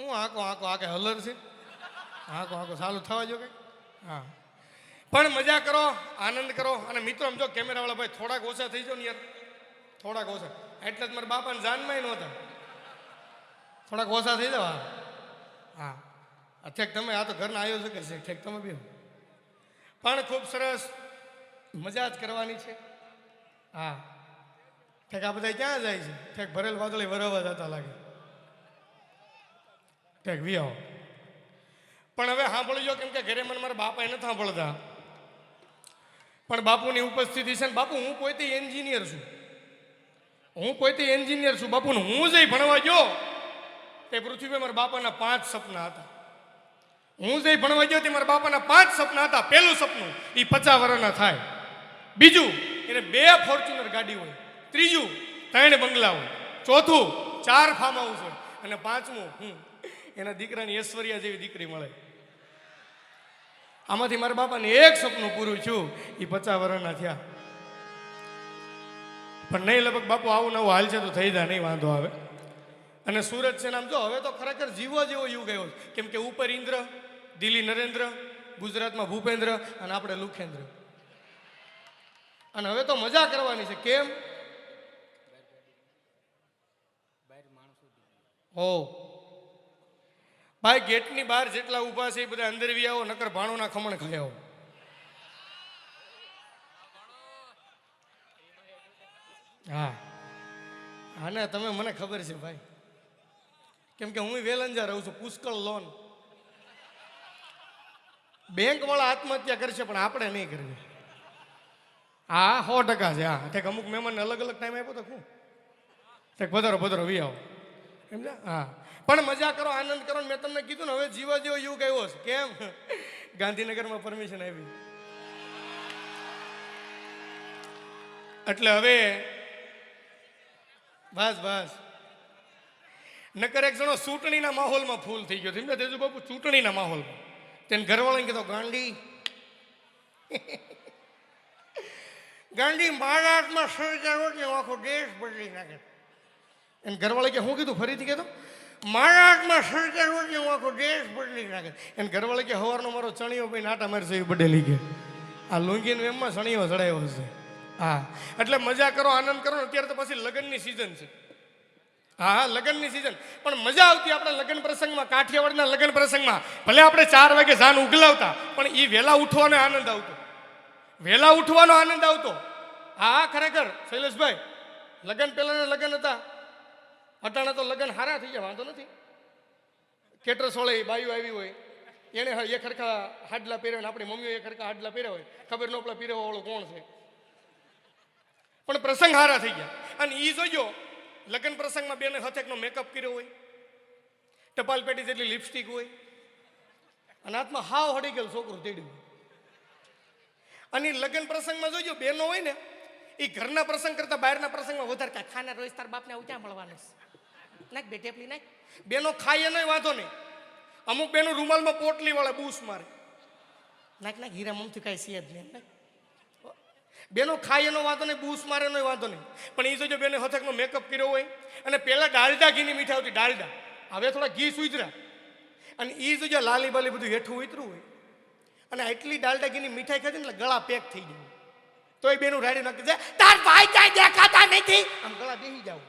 હું આંકો આંકો આ હલર છે. આંકો આંકો સારું થવા જો કઈ હા. પણ મજા કરો, આનંદ કરો. અને મિત્રો, આમ જો કેમેરાવાળા ભાઈ થોડાક ઓછા થઈ જાઓ ને યાર. થોડાક ઓછા. એટલે જ મારા બાપાને જાનમાંય નહોતા. થોડાક ઓછા થઈ જાવ હા. હા. ઠેક તમે, આ તો ઘરના આયોજક છે. ઠેક તમે બી પણ ખૂબ સરસ મજા જ કરવાની છે. હા. ઠેક આ બધા ક્યાં જાય છે? ઠેક ભરેલ વાદળી વરવા જતા લાગે. ઠેક વી આવો પણ હવે સાંભળજો કેમ કે ઘરે મને મારા બાપા એને સાંભળતા. પણ બાપુની ઉપસ્થિતિ છે ને બાપુ, હું પોતે એન્જિનિયર છું? હું પોતે એન્જિનિયર છું? બાપુને હું જઈ ભણવા ગયો. તે પૃથ્વી મારા બાપાના પાંચ સપના હતા. હું જઈ ભણવા ગયો તે મારા બાપાના પાંચ સપના હતા. પહેલું સપનું એ પચાસ વર્ષના થાય. બીજું, એને બે ફોર્ચ્યુનર ગાડી હોય. ત્રીજું, ત્રણ બંગલા હોય. ચોથું, ચાર ફાર્મ હાઉસ હોય. અને પાંચમું, હું એના દીકરાની ઐશ્વર્યા જેવી દીકરી મળે. આમાંથી મારા બાપાને એક સપનું પૂરું થયું એ પચાસ વર્ષના થયા. પણ નહીં લગભગ બાપુ આવું નવું હાલ છે તો થઈ જાય નહીં વાંધો આવે. અને સુરત છે નામ જો હવે તો ખરેખર જીવો જેવો યુગ આવ્યો કેમ કે ઉપર ઇન્દ્ર દિલ્હી નરેન્દ્ર ગુજરાતમાં ભૂપેન્દ્ર અને આપણે લુખેન્દ્ર. અને હવે તો મજા કરવાની છે. કેમ? હો ભાઈ, ગેટની બહાર જેટલા ઊભા છે એ બધા અંદર વી આવો, નકર ભાણોના ખમણ ખાયો હા હા. ને તમે મને ખબર છે ભાઈ. કેમ કે હું વેલંજા રહું છું, પુષ્કળ લોન. બેંક વાળા આત્મહત્યા કરશે, પણ આપણે નહીં કરવી. હા, સો ટકા છે, હા. ઠેક, અમુક મહેમાનને અલગ અલગ ટાઈમ આપ્યો તો શું? ઠેક, પધારો પધારો, વી આવો. સમજ્યા હા. પણ મજા કરો, આનંદ કરો મેં તમને કીધું ને, હવે જીવા જેવો યુગ આવ્યો છે. કેમ? ગાંધીનગરમાં પરમિશન આવી એટલે હવે બસ બસ. નકર એક જણો ચૂંટણીના માહોલમાં ફૂલ થઈ ગયો સમજ્યા તેજુ બાપુ ચૂંટણીના માહોલમાં. તેને ઘરવાળાને કીધો, ગાંડી. ગાંડી મહારાષ્ટ્રમાં સરકાર આખો દેશ બદલી નાખે. એને ઘરવાળા કે શું કીધું, ફરીથી કહેતો? મહારાષ્ટ્રમાં સરકાર હું આખો દેશ બદલી નાખે. એને ઘરવાળા કે, હવારનો મારો ચણિયો ભાઈ નાટા મારશે એ બદલી કે. આ લુંગીને એમમાં ચણિયો ચડાયો છે હા. એટલે મજા કરો, આનંદ કરો અત્યારે તો પછી લગ્નની સિઝન છે. હા હા, લગ્નની સિઝન પણ મજા આવતી આપણા લગ્ન પ્રસંગમાં, કાઠિયાવાડના લગ્ન પ્રસંગમાં. ભલે આપણે ચાર વાગે જાન ઉગલાવતા, પણ એ વહેલા ઉઠવાનો આનંદ આવતો. વહેલા ઉઠવાનો આનંદ આવતો. હા, ખરેખર, શૈલેષભાઈ, લગ્ન પહેલાના લગ્ન હતા. અટાણા તો લગ્ન હારા થઈ ગયા વાંધો નથી. કેટરસ વાળે બાયું આવી હોય એણે એ ખરખા હાડલા પહેર્યા ને આપણી મમ્મીઓ એ ખરખા હાડલા પહેર્યા હોય, ખબર ન પડે પહેરવા વાળો કોણ છે. પણ પ્રસંગ હારા થઈ ગયા. અને એ જોજો, લગ્ન પ્રસંગમાં બેને હથેકનો મેકઅપ કર્યો હોય, ટપાલ પેટી જેટલી લિપસ્ટિક હોય, અને હાથમાં હાવ હડી ગયેલું છોકરું તેડ્યું અને લગ્ન પ્રસંગમાં જોજો, બેનો હોય ને એ ઘરના પ્રસંગ કરતા બહારના પ્રસંગમાં વધારે કાંઈ ખાના રોજ તાર બાપને આવું ક્યાં મળવાનું છે? નાખ બે ટેપલી નાખ. બેનો ખાય એનો વાંધો નહીં. અમુક બેનો રૂમાલમાં પોટલી વાળે બૂસ મારે. નાખ નાખ હીરા મમથી કાંઈ છે નહીં નાખ. બેનો ખાય એનો વાંધો નહીં બૂસ મારે એનો વાંધો નહીં. પણ એ જો બેને હથકનો મેકઅપ કર્યો હોય અને પહેલાં ડાલડા ઘીની મીઠાઈ હતી ડાલડા. હવે થોડા ઘી સુધરા. અને એ જો લાલી બાલી બધું હેઠું ઉતરું હોય. અને આટલી ડાલડા ઘીની મીઠાઈ ખાધી ને ગળા પેક થઈ જાય. તોય બેનું રાડી નાખી દે. તાર ભાઈ કાંઈ દેખાતા નથી. આમ ગળા બેસી જાવ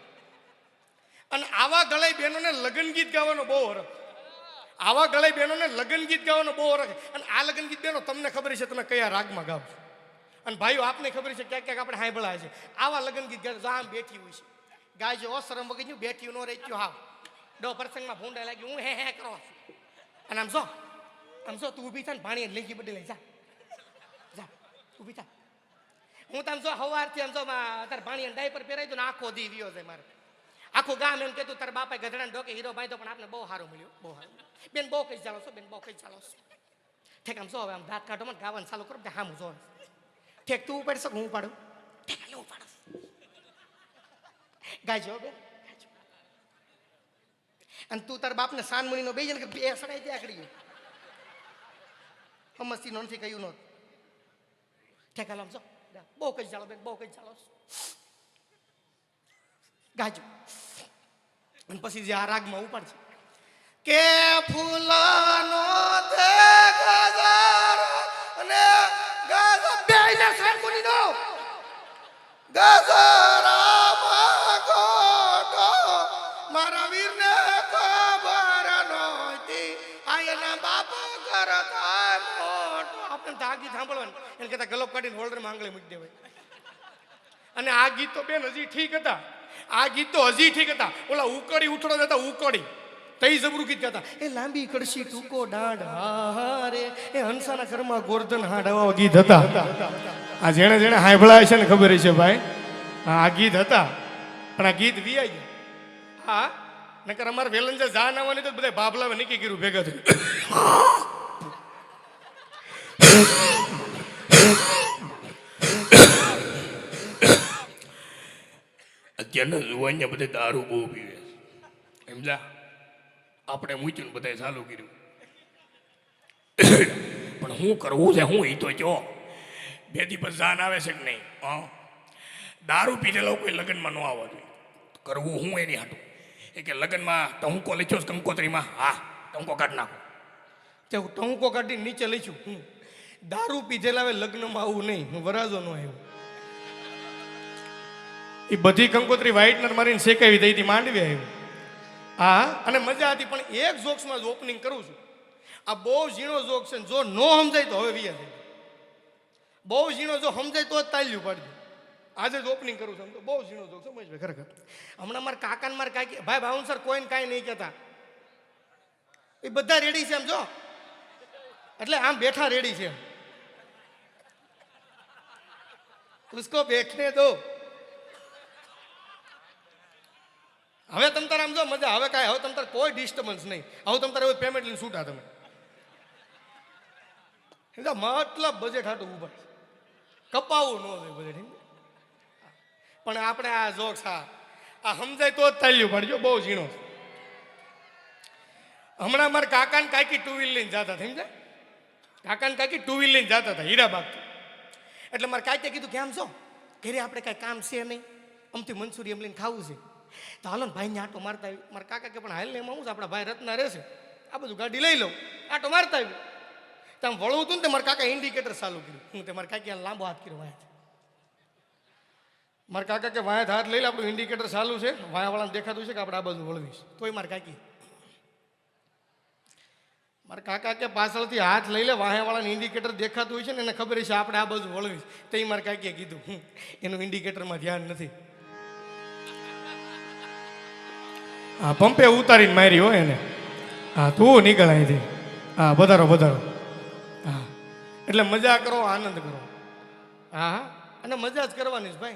અને આવા ગળાઈ બહેનોને લગ્ન ગીત ગાવાનો બહુ હરખ. આવા ગળાઈ બહેનોને લગ્ન ગીત ગાવાનો બહુ હરખ. અને આ લગ્ન ગીત બહેનો તમને ખબર છે તમે કયા રાગમાં ગાવ છો? અને ભાઈઓ, આપને ખબર છે ક્યાંક ક્યાંક આપણે હાંભળાય છે. આવા લગ્ન ગીત ગાય તો આમ બેઠી હોય છે. ગાય જો શરમ વગર બેઠી નો રહી હાવ. ડો પ્રસંગમાં ભૂંડા લાગી હું હે હે કરો અને આમ જો આમ જો, તું ઊભી થા ને પાણી લઈ ગઈ બદલી લઈ જા. જા, ઊભી થા. હું તમ જો હવારથી આમ જો તાર ભાણી ડાયપર પહેરાય ને આખો દી રહ્યો છે મારે. આખું ગામ એમ કહેતું, તારા બાપા ગધડાને ડોકે હીરો બાંધ્યો, પણ આપને બહુ સારું મળ્યું. બહુ સારું બેન, બહુ કઈ ચાલો છો, બેન, બહુ કઈ ચાલો છો. ઠેક, આમ જો હવે આમ દાંત કાઢો મને, ગાવાનું ચાલુ કરો હા હું જો ઠેક, તું ઉપાડી શકું હું ઉપાડું? ઠેક હું ઉપાડું. ગાજો બેન. અને તું તારા બાપને સાન મુનીનો બે જણ કે બે સડાઈ દે આકડી સમજતી નથી કહ્યું નહોતું. ઠેક, હાલો આમ જો બહુ કઈ ચાલો બેન, બહુ કઈ ચાલો ગાજો. અને પછી જે આ રાગમાં ઉપાડશે કે ફૂલનો તે ગજર અને ગજર બેયને સરખુની નો. ગજરામાં ગોટો મારા વીરને ખબર નહોતી. આ એના બાપા કરતા મોટો. આપણે તો આ ગીત સાંભળવાનું. એને કહેતા, ગલોપ કાઢીને હોલ્ડરમાં આંગળી મૂકી દેવાય. અને આ ગીત તો બેન હજી ઠીક હતા. આ ગીત તો હજી ઠીક હતા. ઓલા ઉકળી ઉઠડો હતા, ઉકળી. તઈ જબરું ગીત ગાતા. એ લાંબી કડશી ટૂંકો દાંડ હારે એ હંસાના ઘરમાં ગોરધન હાડવા ગીત હતા. આ જેણે જેણે હાંભળાય છે ને ખબર છે ભાઈ? આ ગીત હતા. પણ આ ગીત વી આવી હા, નકર અમારે વેલંજા જા આવવાની તો બધા બાબલાવે નીકળી ગયું ભેગા થઈ અત્યારના જુવાનને બધે દારૂ બહુ પીવે. સમજા આપણે મૂચ્યું બધાએ ચાલુ કર્યું. પણ શું કરવું છે? હું એ તો જો. બે દિવસ જાન આવે છે કે નહીં? હા. દારૂ પીધેલો કોઈ લગ્નમાં ન આવવા જોઈએ. કરવું હું એની હાટું. એ કે લગ્નમાં ટહુકો લઈ છો કંકોત્રીમાં? હા, ટહુકો કાઢ નાખો. તે હું ટંકો કાઢીને નીચે લઈશું હું દારૂ પીધેલા હવે લગ્નમાં આવું નહીં. હું વરાજો ન આવ્યો. એ બધી કંકોત્રી વ્હાઇટનર મારીને શેકાવી દઈ હતી માંડવી આવ્યું. હા, અને મજા હતી, પણ એક જોક્સમાં જ ઓપનિંગ કરું છું. આ બહુ ઝીણો જોક છે જો ન સમજાય તો હવે વિયા થઈ બહુ ઝીણો જો સમજાય તો જ તાલ્યું પાડજો આજે જ ઓપનિંગ કરું છું તો, બહુ ઝીણો જોક સમજ ભાઈ ખરેખર. હમણાં મારા કાકાને મારે કાંઈ ભાઈ બાઉન્સર કોઈને કાંઈ નહીં કહેતા. એ બધા રેડી છે એમ, જો. એટલે આમ બેઠા રેડી છે ઉસકો બેઠને દો. હવે તમ તારે આમ જો મજા, હવે કાંઈ, હવે તમ તારે કોઈ ડિસ્ટર્બન્સ નહીં. હવે તમ તારે પેમેન્ટ લઈને છૂટા તમે. એટલે મતલબ બજેટ હતું ઊભા કપાવું ન જોઈએ બજેટ પણ આપણે આ જોક્સ હા આ સમજાય તો જ તાલ્યું પાડજો બહુ ઝીણો. હમણાં મારા કાકા ને કાકી ટુ વ્હીલ લઈને જતા હતા, સમજાય? કાકા ને કાકી ટુ વ્હીલ લઈને જતા હતા, હીરાબાગ એટલે મારા કાકીએ કીધું કેમ છો ઘરે આપણે કાંઈ કામ છે નહીં. અમથી મંચુરિયમ લઈને ખાવું છે. તો હાલો ને ભાઈને આટો મારતા આવી મારા કાકા કે પણ હાલ એમાં હું આપણા ભાઈ રત્ના રહેશે. આ બધું ગાડી લઈ લઉં. આટો મારતા આવી તો આમ વળવું હતું ને તે મારા કાકા ઇન્ડિકેટર ચાલુ કર્યું. હું તે મારા કાકી લાંબો હાથ કર્યો વાંચ મારા કાકા કે વાંયા હાથ લઈ લે આપણું ઇન્ડિકેટર ચાલુ છે. વાયાવાળાને દેખાતું છે કે આપણે આ બાજુ વળવીશ. તોય મારા કાકી. મારા કાકા કે પાછળથી હાથ લઈ લે વાહેવાળાને ઇન્ડિકેટર દેખાતું હોય છે ને એને ખબર છે આપણે આ બાજુ વળવીશ. તો મારા કાકીએ કીધું "હમ, એનું ઇન્ડિકેટરમાં ધ્યાન નથી. હા પંપે ઉતારીને મારી હોય એને. હા તું નીકળ અહીંથી. હા, વધારો વધારો. હા. એટલે મજા કરો, આનંદ કરો. હા. અને મજા જ કરવાની છે ભાઈ.